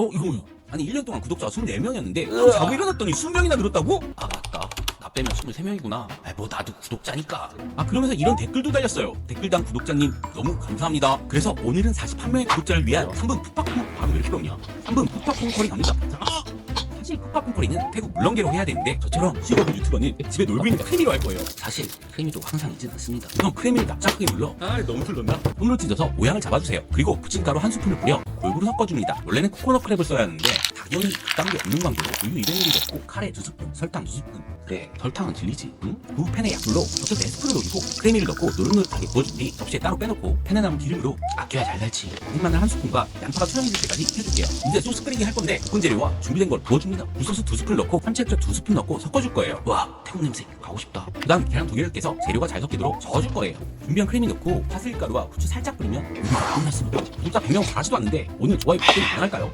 어 이거 뭐야? 아니 1년 동안 구독자가 24명이었는데 형 자고 일어났더니 20명이나 늘었다고? 아 맞다. 나 빼면 23명이구나. 아뭐 나도 구독자니까. 아 그러면서 이런 댓글도 달렸어요. 댓글당 구독자님 너무 감사합니다. 그래서 오늘은 48명의 구독자를 위한 3분 푸파쿵 바로 왜 이렇게 없냐? 3분 푸파쿵 컬이 갑니다. 자, 아! 컬이는 태국 물렁개로 해야 되는데 저처럼 직업은 유튜버는 집에 놀고 있는 크리미로 할 거예요 사실 크리미도 항상 있진 않습니다 형 크리미를 납작하게 눌러 아 너무 불렀나? 손으로 찢어서 모양을 잡아주세요 그리고 부침가루 한 스푼을 뿌려 골고루 섞어줍니다 원래는 코코넛 크랩을 써야 하는데 당연히 그딴 게 없는 관계로 우유 200ml 넣고 카레 2스푼 설탕 2스푼 그래 설탕은 질리지 응? 후 팬에 약불로 적셔서 4스푼을 올리고 크레미를 넣고 노릇노릇하게 구워준 뒤 접시에 따로 빼놓고 팬에 남은 기름으로 아껴야 잘 달지. 마늘 한 스푼과 양파가 투명해질 때까지 익혀줄게요 이제 소스 끓이기 할 건데 볶은 재료와. 준비된 걸 부어줍니다. 굴소스 2스푼 넣고 참치액젓 2스푼 넣고 섞어줄 거예요. 와 태국 냄새. 가고 싶다. 그 다음 계란 두 개를 깨서 재료가 잘 섞이도록 저어줄 거예요. 준비한 크레미 넣고 파슬리 가루와 후추 살짝 뿌리면 요리가 끝났습니다. 구독자 100명 바라지도 않는데 오늘 좋아요 받기 가능할까요?